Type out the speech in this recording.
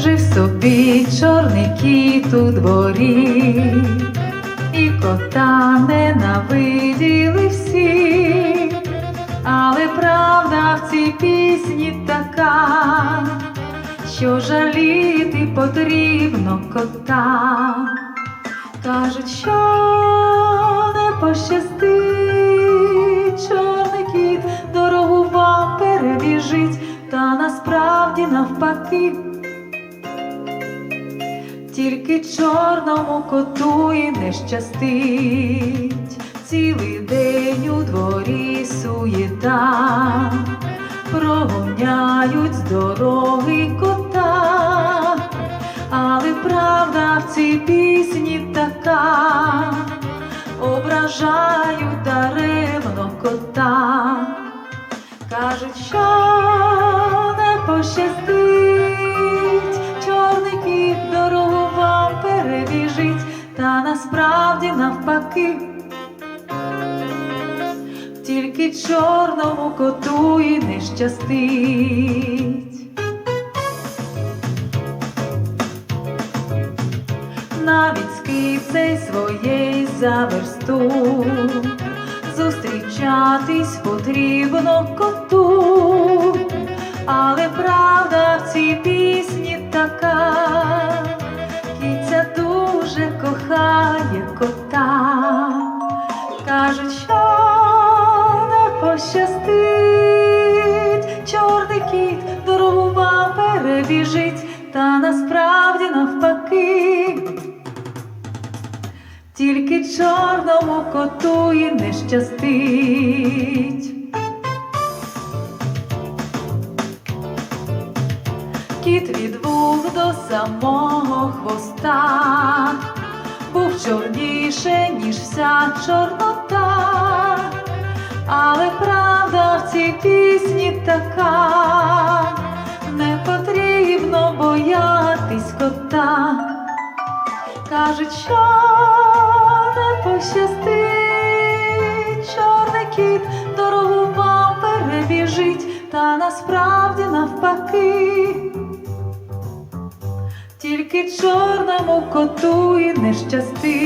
Сидить чорний кіт у дворі, і кота ненавиділи всі, але правда в цій пісні така, що жаліти потрібно кота. Кажуть, що не пощастить, чорний кіт дорогу вам перебіжить, та насправді навпаки. Тільки чорному коту і не щастить, цілий день у дворі суєта, прогоняють з дороги кота, але правда в цій пісні така, ображають даремно кота, кажуть, що не пощастить, навпаки. Тільки чорному коту і не щастить. навіть з кицей своєї за версту. Зустрічатись потрібно коту, але правда в цій пісні така, киця дуже кохає кота, кажуть, що не пощастить, чорний кіт дорогу вам перебіжить, та насправді навпаки. Тільки чорному коту і не щастить. Кіт від вух до самого хвоста був чорніше, ніж вся чорнота, але правда в цій пісні така, не потрібно боятись кота. Кажуть, що не пощастить, чорний кіт дорогу вам перебіжить, та насправді навпаки. Тільки чорному коту і не щастить.